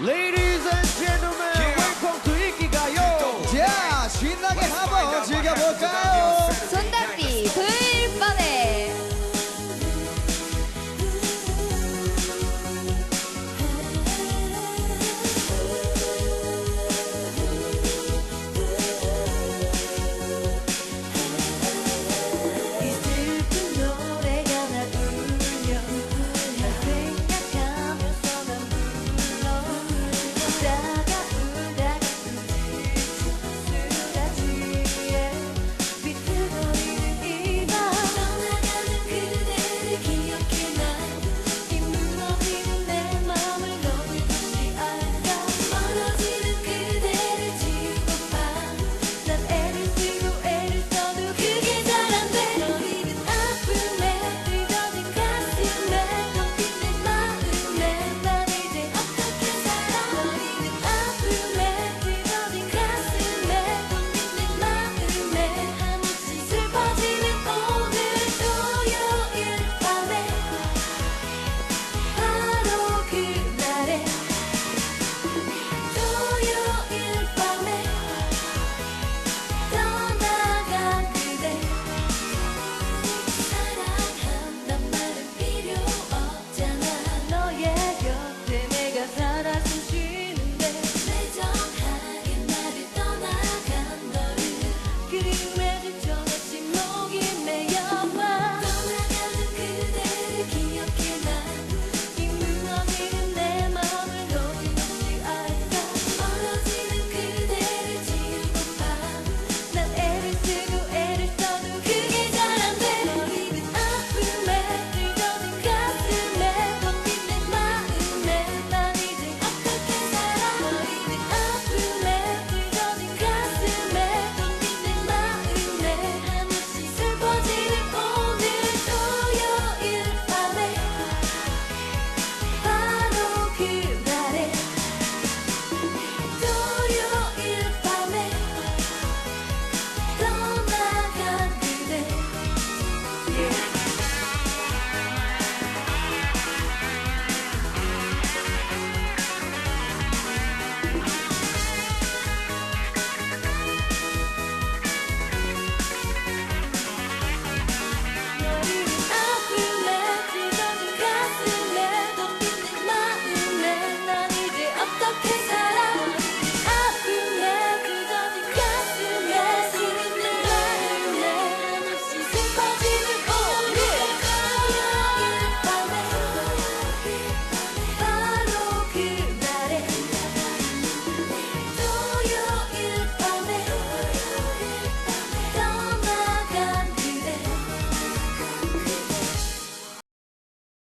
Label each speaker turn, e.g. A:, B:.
A: Ladies and gentlemen, welcome to 인기가요. 자, 신나게 한번 즐겨볼까요? yeah.